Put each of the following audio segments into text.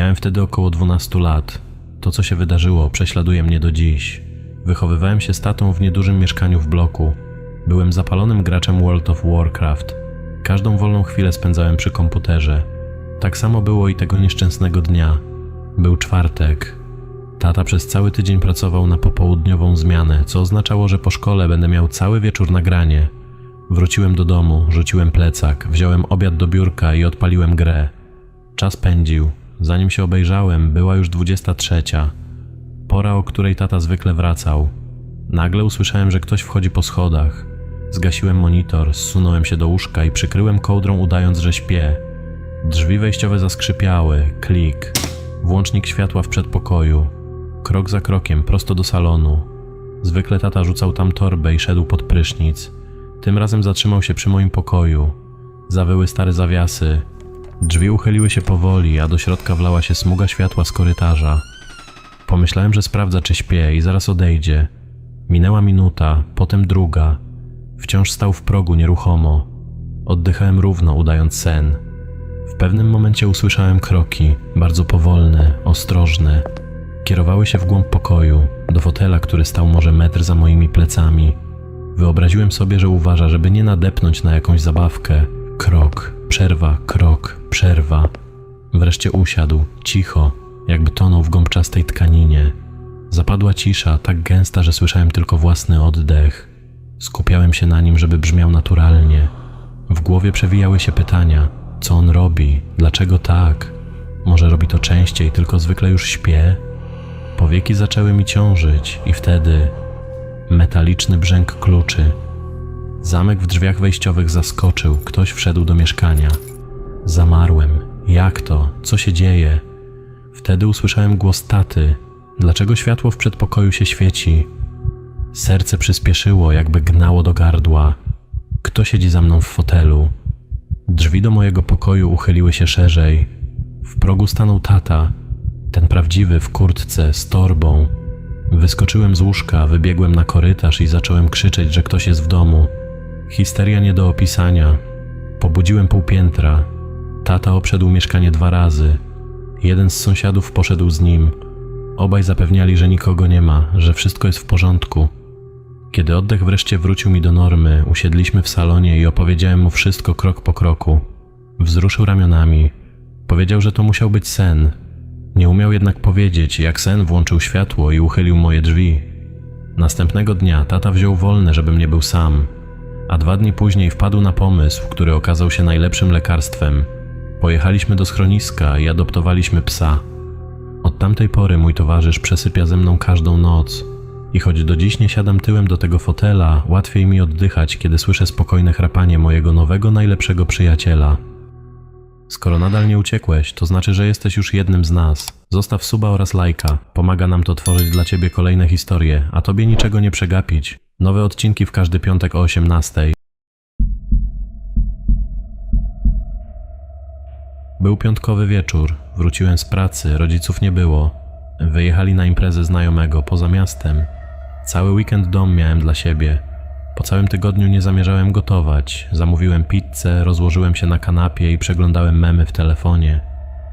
Miałem wtedy około 12 lat. To, co się wydarzyło, prześladuje mnie do dziś. Wychowywałem się z tatą w niedużym mieszkaniu w bloku. Byłem zapalonym graczem World of Warcraft. Każdą wolną chwilę spędzałem przy komputerze. Tak samo było i tego nieszczęsnego dnia. Był czwartek. Tata przez cały tydzień pracował na popołudniową zmianę, co oznaczało, że po szkole będę miał cały wieczór na granie. Wróciłem do domu, rzuciłem plecak, wziąłem obiad do biurka i odpaliłem grę. Czas pędził. Zanim się obejrzałem, była już 23. Pora, o której tata zwykle wracał. Nagle usłyszałem, że ktoś wchodzi po schodach. Zgasiłem monitor, zsunąłem się do łóżka i przykryłem kołdrą, udając, że śpię. Drzwi wejściowe zaskrzypiały, klik. Włącznik światła w przedpokoju. Krok za krokiem, prosto do salonu. Zwykle tata rzucał tam torbę i szedł pod prysznic. Tym razem zatrzymał się przy moim pokoju. Zawyły stare zawiasy. Drzwi uchyliły się powoli, a do środka wlała się smuga światła z korytarza. Pomyślałem, że sprawdza, czy śpię i zaraz odejdzie. Minęła minuta, potem druga. Wciąż stał w progu nieruchomo. Oddychałem równo, udając sen. W pewnym momencie usłyszałem kroki, bardzo powolne, ostrożne. Kierowały się w głąb pokoju, do fotela, który stał może metr za moimi plecami. Wyobraziłem sobie, że uważa, żeby nie nadepnąć na jakąś zabawkę. Krok, przerwa, krok, przerwa. Wreszcie usiadł, cicho, jakby tonął w gąbczastej tkaninie. Zapadła cisza, tak gęsta, że słyszałem tylko własny oddech. Skupiałem się na nim, żeby brzmiał naturalnie. W głowie przewijały się pytania: co on robi, dlaczego tak? Może robi to częściej, tylko zwykle już śpię? Powieki zaczęły mi ciążyć, i wtedy metaliczny brzęk kluczy. Zamek w drzwiach wejściowych zaskoczył, ktoś wszedł do mieszkania. Zamarłem. Jak to? Co się dzieje? Wtedy usłyszałem głos taty. Dlaczego światło w przedpokoju się świeci? Serce przyspieszyło, jakby gnało do gardła. Kto siedzi za mną w fotelu? Drzwi do mojego pokoju uchyliły się szerzej. W progu stanął tata, ten prawdziwy w kurtce z torbą. Wyskoczyłem z łóżka, wybiegłem na korytarz i zacząłem krzyczeć, że ktoś jest w domu. Histeria nie do opisania. Pobudziłem pół piętra. Tata obszedł mieszkanie dwa razy. Jeden z sąsiadów poszedł z nim. Obaj zapewniali, że nikogo nie ma, że wszystko jest w porządku. Kiedy oddech wreszcie wrócił mi do normy, usiedliśmy w salonie i opowiedziałem mu wszystko krok po kroku. Wzruszył ramionami. Powiedział, że to musiał być sen. Nie umiał jednak powiedzieć, jak sen włączył światło i uchylił moje drzwi. Następnego dnia tata wziął wolne, żebym nie był sam, a dwa dni później wpadł na pomysł, który okazał się najlepszym lekarstwem. Pojechaliśmy do schroniska i adoptowaliśmy psa. Od tamtej pory mój towarzysz przesypia ze mną każdą noc. I choć do dziś nie siadam tyłem do tego fotela, łatwiej mi oddychać, kiedy słyszę spokojne chrapanie mojego nowego, najlepszego przyjaciela. Skoro nadal nie uciekłeś, to znaczy, że jesteś już jednym z nas. Zostaw suba oraz lajka. Pomaga nam to tworzyć dla ciebie kolejne historie, a tobie niczego nie przegapić. Nowe odcinki w każdy piątek o 18. Był piątkowy wieczór. Wróciłem z pracy, rodziców nie było. Wyjechali na imprezę znajomego poza miastem. Cały weekend dom miałem dla siebie. Po całym tygodniu nie zamierzałem gotować. Zamówiłem pizzę, rozłożyłem się na kanapie i przeglądałem memy w telefonie.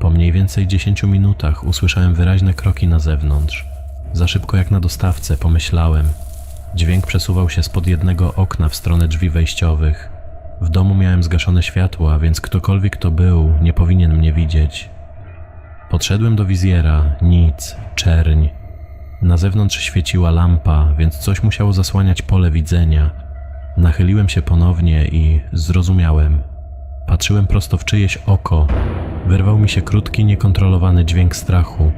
Po mniej więcej 10 minutach usłyszałem wyraźne kroki na zewnątrz. Za szybko jak na dostawcę, pomyślałem. Dźwięk przesuwał się spod jednego okna w stronę drzwi wejściowych. W domu miałem zgaszone światła, więc ktokolwiek to był, nie powinien mnie widzieć. Podszedłem do wizjera, nic, czerń. Na zewnątrz świeciła lampa, więc coś musiało zasłaniać pole widzenia. Nachyliłem się ponownie i zrozumiałem. Patrzyłem prosto w czyjeś oko. Wyrwał mi się krótki, niekontrolowany dźwięk strachu.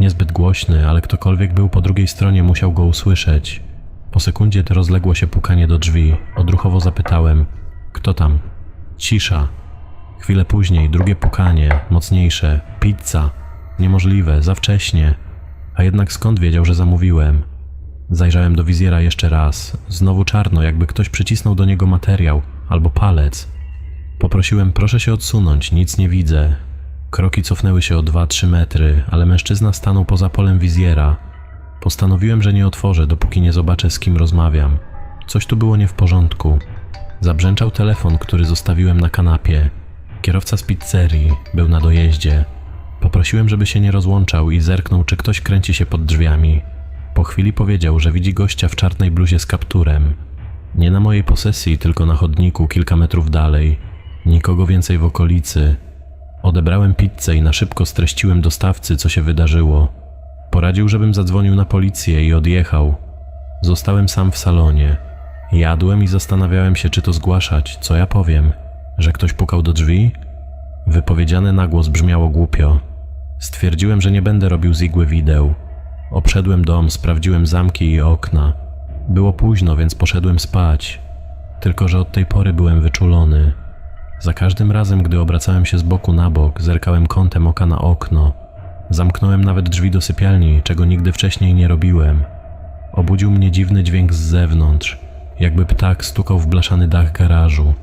Niezbyt głośny, ale ktokolwiek był po drugiej stronie musiał go usłyszeć. Po sekundzie rozległo się pukanie do drzwi. Odruchowo zapytałem: Kto tam? Cisza. Chwilę później drugie pukanie, mocniejsze. Pizza. Niemożliwe, za wcześnie. A jednak skąd wiedział, że zamówiłem? Zajrzałem do wizjera jeszcze raz. Znowu czarno, jakby ktoś przycisnął do niego materiał albo palec. Poprosiłem, proszę się odsunąć, nic nie widzę. Kroki cofnęły się o 2-3 metry, ale mężczyzna stanął poza polem wizjera. Postanowiłem, że nie otworzę, dopóki nie zobaczę, z kim rozmawiam. Coś tu było nie w porządku. Zabrzęczał telefon, który zostawiłem na kanapie. Kierowca z pizzerii był na dojeździe. Poprosiłem, żeby się nie rozłączał i zerknął, czy ktoś kręci się pod drzwiami. Po chwili powiedział, że widzi gościa w czarnej bluzie z kapturem. Nie na mojej posesji, tylko na chodniku kilka metrów dalej. Nikogo więcej w okolicy. Odebrałem pizzę i na szybko streściłem dostawcy, co się wydarzyło. Poradził, żebym zadzwonił na policję i odjechał. Zostałem sam w salonie. Jadłem i zastanawiałem się, czy to zgłaszać. Co ja powiem? Że ktoś pukał do drzwi? Wypowiedziane na głos brzmiało głupio. Stwierdziłem, że nie będę robił z igły wideł. Obszedłem dom, sprawdziłem zamki i okna. Było późno, więc poszedłem spać. Tylko, że od tej pory byłem wyczulony. Za każdym razem, gdy obracałem się z boku na bok, zerkałem kątem oka na okno. Zamknąłem nawet drzwi do sypialni, czego nigdy wcześniej nie robiłem. Obudził mnie dziwny dźwięk z zewnątrz, jakby ptak stukał w blaszany dach garażu.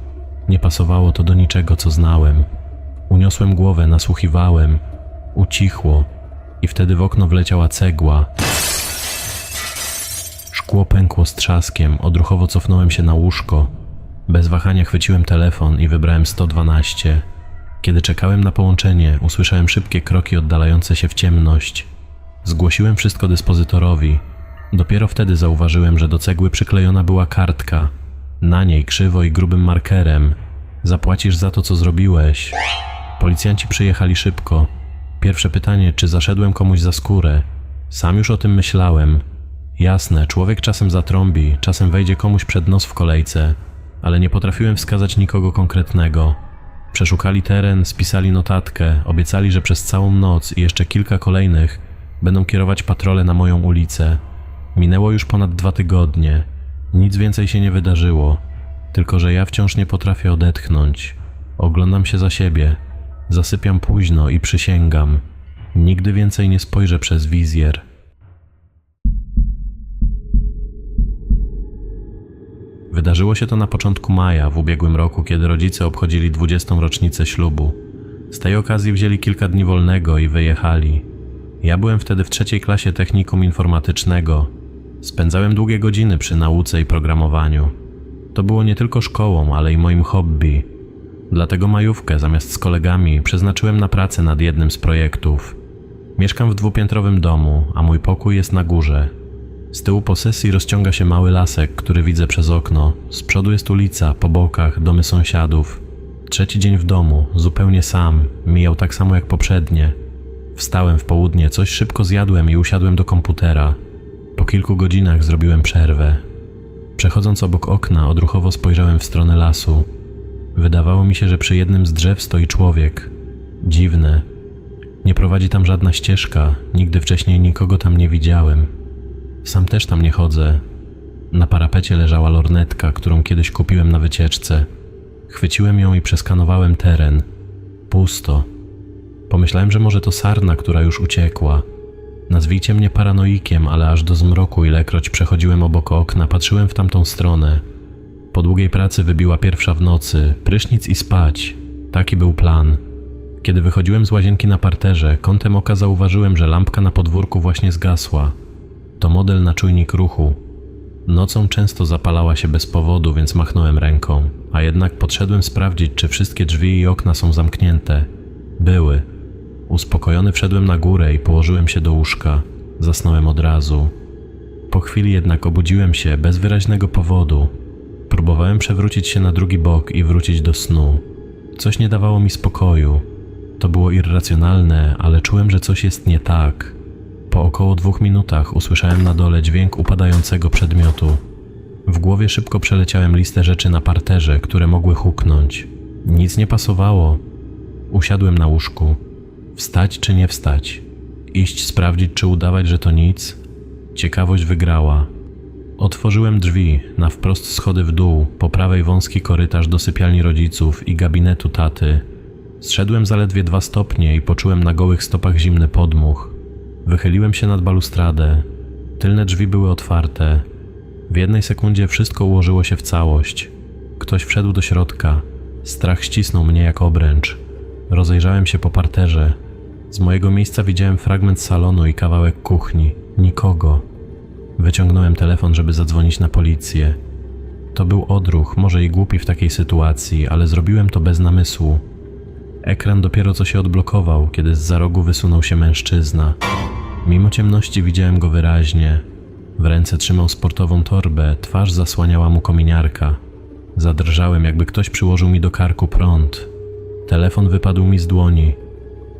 Nie pasowało to do niczego, co znałem. Uniosłem głowę, nasłuchiwałem. Ucichło i wtedy w okno wleciała cegła. Szkło pękło z trzaskiem, odruchowo cofnąłem się na łóżko. Bez wahania chwyciłem telefon i wybrałem 112. Kiedy czekałem na połączenie, usłyszałem szybkie kroki oddalające się w ciemność. Zgłosiłem wszystko dyspozytorowi. Dopiero wtedy zauważyłem, że do cegły przyklejona była kartka. Na niej krzywo i grubym markerem. Zapłacisz za to, co zrobiłeś. Policjanci przyjechali szybko. Pierwsze pytanie, czy zaszedłem komuś za skórę. Sam już o tym myślałem. Jasne, człowiek czasem zatrąbi, czasem wejdzie komuś przed nos w kolejce, ale nie potrafiłem wskazać nikogo konkretnego. Przeszukali teren, spisali notatkę, obiecali, że przez całą noc i jeszcze kilka kolejnych będą kierować patrole na moją ulicę. Minęło już ponad dwa tygodnie. Nic więcej się nie wydarzyło, tylko że ja wciąż nie potrafię odetchnąć. Oglądam się za siebie. Zasypiam późno i przysięgam. Nigdy więcej nie spojrzę przez wizjer. Wydarzyło się to na początku maja w ubiegłym roku, kiedy rodzice obchodzili 20. rocznicę ślubu. Z tej okazji wzięli kilka dni wolnego i wyjechali. Ja byłem wtedy w trzeciej klasie technikum informatycznego. Spędzałem długie godziny przy nauce i programowaniu. To było nie tylko szkołą, ale i moim hobby. Dlatego majówkę zamiast z kolegami przeznaczyłem na pracę nad jednym z projektów. Mieszkam w dwupiętrowym domu, a mój pokój jest na górze. Z tyłu posesji rozciąga się mały lasek, który widzę przez okno. Z przodu jest ulica, po bokach domy sąsiadów. Trzeci dzień w domu, zupełnie sam, mijał tak samo jak poprzednie. Wstałem w południe, coś szybko zjadłem i usiadłem do komputera. Po kilku godzinach zrobiłem przerwę. Przechodząc obok okna, odruchowo spojrzałem w stronę lasu. Wydawało mi się, że przy jednym z drzew stoi człowiek. Dziwne. Nie prowadzi tam żadna ścieżka, nigdy wcześniej nikogo tam nie widziałem. Sam też tam nie chodzę. Na parapecie leżała lornetka, którą kiedyś kupiłem na wycieczce. Chwyciłem ją i przeskanowałem teren. Pusto. Pomyślałem, że może to sarna, która już uciekła. Nazwijcie mnie paranoikiem, ale aż do zmroku, ilekroć przechodziłem obok okna, patrzyłem w tamtą stronę. Po długiej pracy wybiła pierwsza w nocy, prysznic i spać. Taki był plan. Kiedy wychodziłem z łazienki na parterze, kątem oka zauważyłem, że lampka na podwórku właśnie zgasła. To model na czujnik ruchu. Nocą często zapalała się bez powodu, więc machnąłem ręką, a jednak podszedłem sprawdzić, czy wszystkie drzwi i okna są zamknięte. Były. Uspokojony wszedłem na górę i położyłem się do łóżka. Zasnąłem od razu. Po chwili jednak obudziłem się bez wyraźnego powodu. Próbowałem przewrócić się na drugi bok i wrócić do snu. Coś nie dawało mi spokoju. To było irracjonalne, ale czułem, że coś jest nie tak. Po około dwóch minutach usłyszałem na dole dźwięk upadającego przedmiotu. W głowie szybko przeleciałem listę rzeczy na parterze, które mogły huknąć. Nic nie pasowało. Usiadłem na łóżku. Wstać czy nie wstać? Iść sprawdzić, czy udawać, że to nic? Ciekawość wygrała. Otworzyłem drzwi, na wprost schody w dół, po prawej wąski korytarz do sypialni rodziców i gabinetu taty. Zszedłem zaledwie dwa stopnie i poczułem na gołych stopach zimny podmuch. Wychyliłem się nad balustradę. Tylne drzwi były otwarte. W jednej sekundzie wszystko ułożyło się w całość. Ktoś wszedł do środka. Strach ścisnął mnie jak obręcz. Rozejrzałem się po parterze. Z mojego miejsca widziałem fragment salonu i kawałek kuchni. Nikogo. Wyciągnąłem telefon, żeby zadzwonić na policję. To był odruch, może i głupi w takiej sytuacji, ale zrobiłem to bez namysłu. Ekran dopiero co się odblokował, kiedy z za rogu wysunął się mężczyzna. Mimo ciemności widziałem go wyraźnie. W ręce trzymał sportową torbę, twarz zasłaniała mu kominiarka. Zadrżałem, jakby ktoś przyłożył mi do karku prąd. Telefon wypadł mi z dłoni.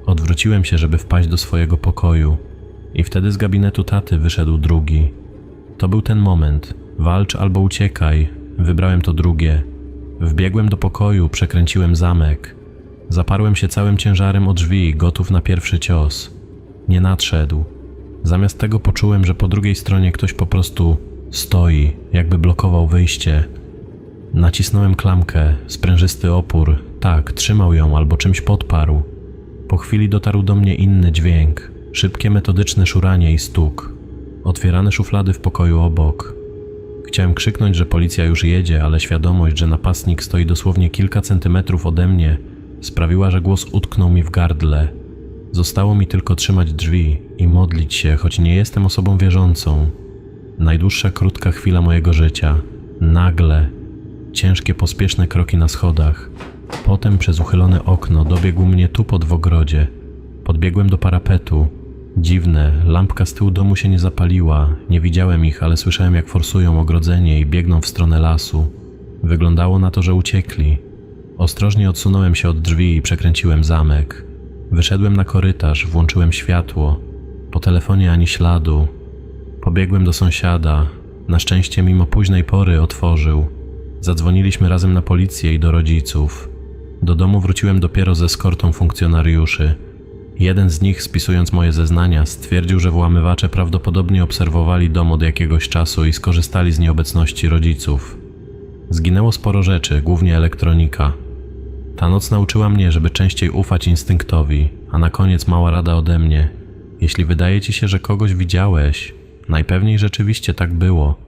Odwróciłem się, żeby wpaść do swojego pokoju, i wtedy z gabinetu taty wyszedł drugi. To był ten moment. Walcz albo uciekaj. Wybrałem to drugie. Wbiegłem do pokoju, przekręciłem zamek. Zaparłem się całym ciężarem o drzwi, gotów na pierwszy cios. Nie nadszedł. Zamiast tego poczułem, że po drugiej stronie ktoś po prostu stoi, jakby blokował wyjście. Nacisnąłem klamkę, sprężysty opór, tak, trzymał ją albo czymś podparł. Po chwili dotarł do mnie inny dźwięk, szybkie metodyczne szuranie i stuk. Otwierane szuflady w pokoju obok. Chciałem krzyknąć, że policja już jedzie, ale świadomość, że napastnik stoi dosłownie kilka centymetrów ode mnie, sprawiła, że głos utknął mi w gardle. Zostało mi tylko trzymać drzwi i modlić się, choć nie jestem osobą wierzącą. Najdłuższa krótka chwila mojego życia. Nagle. Ciężkie, pospieszne kroki na schodach. Potem przez uchylone okno dobiegł mnie tupot w ogrodzie. Podbiegłem do parapetu. Dziwne, lampka z tyłu domu się nie zapaliła. Nie widziałem ich, ale słyszałem jak forsują ogrodzenie i biegną w stronę lasu. Wyglądało na to, że uciekli. Ostrożnie odsunąłem się od drzwi i przekręciłem zamek. Wyszedłem na korytarz, włączyłem światło. Po telefonie ani śladu. Pobiegłem do sąsiada. Na szczęście, mimo późnej pory, otworzył. Zadzwoniliśmy razem na policję i do rodziców. Do domu wróciłem dopiero ze eskortą funkcjonariuszy. Jeden z nich, spisując moje zeznania, stwierdził, że włamywacze prawdopodobnie obserwowali dom od jakiegoś czasu i skorzystali z nieobecności rodziców. Zginęło sporo rzeczy, głównie elektronika. Ta noc nauczyła mnie, żeby częściej ufać instynktowi, a na koniec mała rada ode mnie. Jeśli wydaje ci się, że kogoś widziałeś, najpewniej rzeczywiście tak było,